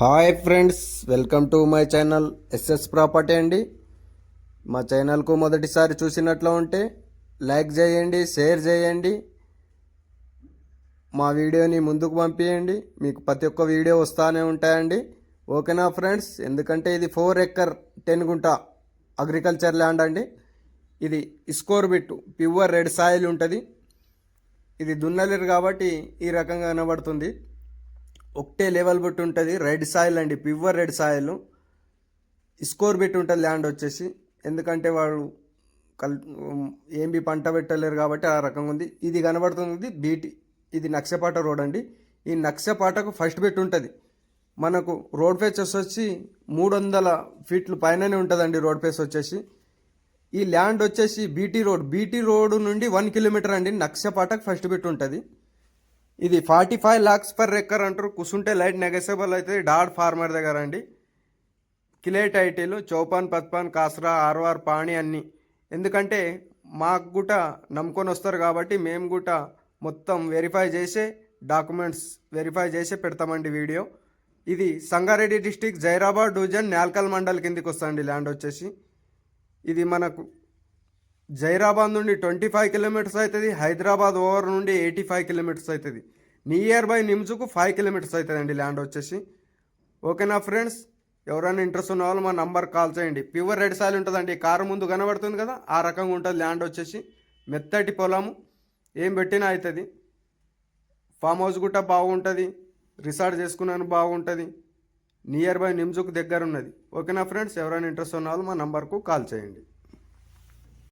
Hi friends welcome to my channel SS property అండి. మా ఛానల్కు మొదటిసారి చూసినట్లు ఉంటే లైక్ చేయండి షేర్ చేయండి. మా వీడియోని ముందుకు పంపించండి మీకు ప్రతి ఒక్క వీడియో వస్తూనే ఉంటాయండి. ఓకేనా ఫ్రెండ్స్? ఎందుకంటే ఇది ఫోర్ ఎక్కర్ టెన్ గుంట అగ్రికల్చర్ ల్యాండ్ అండి. ఇది ఇస్కోర్ బిట్టు ప్యూర్ రెడ్ సాయిల్ ఉంటుంది. ఇది దున్నలేరు కాబట్టి ఈ రకంగా కనబడుతుంది. ఒకటే లెవెల్ బట్టి ఉంటుంది. రెడ్ సాయిల్ అండి. ప్యూర్ రెడ్ సాయిల్ స్కోర్ బెట్టి ఉంటుంది ల్యాండ్ వచ్చేసి. ఎందుకంటే వాళ్ళు కల్ ఏం బి పంట పెట్టలేరు కాబట్టి ఆ రకంగా ఉంది. ఇది కనబడుతుంది. బీటీ ఇది నక్షపాట రోడ్ అండి. ఈ నక్షపాటకు ఫస్ట్ బిట్ ఉంటుంది. మనకు రోడ్ ఫేస్ వచ్చి మూడు వందల ఫీట్లు పైననే ఉంటుందండి రోడ్ ఫేస్ వచ్చేసి. ఈ ల్యాండ్ వచ్చేసి బీటీ రోడ్. బీటీ రోడ్ నుండి వన్ కిలోమీటర్ అండి. నక్షపాటకు ఫస్ట్ బిట్ ఉంటుంది. ఇది forty five lakhs per acre అంటారు. కుసుంటే లైట్ నెగసబుల్ అవుతుంది డాడ్ ఫార్మర్ దగ్గర అండి. కిలే టైటిల్ చౌపాన్ పత్పాన్ కాసరా ఆర్వార్ పాణి అన్నీ. ఎందుకంటే మాకు గుట నమ్ముకొని వస్తారు కాబట్టి మేము గుట మొత్తం వెరిఫై చేసే డాక్యుమెంట్స్ వెరిఫై చేసే పెడతామండి వీడియో. ఇది సంగారెడ్డి డిస్టిక్ జైరాబాద్ డివిజన్ నేల్కల్ మండల్ కిందికి వస్తుంది ల్యాండ్ వచ్చేసి. ఇది మనకు జైరాబాద్ నుండి ట్వంటీ ఫైవ్ కిలోమీటర్స్ అవుతుంది. హైదరాబాద్ ఓవర్ నుండి ఎయిటీ ఫైవ్ కిలోమీటర్స్ అవుతుంది. నియర్ బై నిమ్జుకు ఫైవ్ కిలోమీటర్స్ అవుతుంది అండి ల్యాండ్ వచ్చేసి. ఓకేనా ఫ్రెండ్స్? ఎవరైనా ఇంట్రెస్ట్ ఉన్న వాళ్ళు మా నంబర్ కాల్ చేయండి. ప్యూర్ రెడ్ సాయిల్ ఉంటుందండి. కారు ముందు కనబడుతుంది కదా ఆ రకంగా ఉంటుంది ల్యాండ్ వచ్చేసి. మెత్తటి పొలము ఏం పెట్టినా అవుతుంది. ఫామ్ హౌస్ గుట్ట బాగుంటుంది. రిసార్ట్ చేసుకున్నాను బాగుంటుంది. నియర్ బై నిమ్జుకు దగ్గర ఉన్నది. ఓకేనా ఫ్రెండ్స్? ఎవరైనా ఇంట్రెస్ట్ ఉన్న వాళ్ళు మా నంబర్కు కాల్ చేయండి.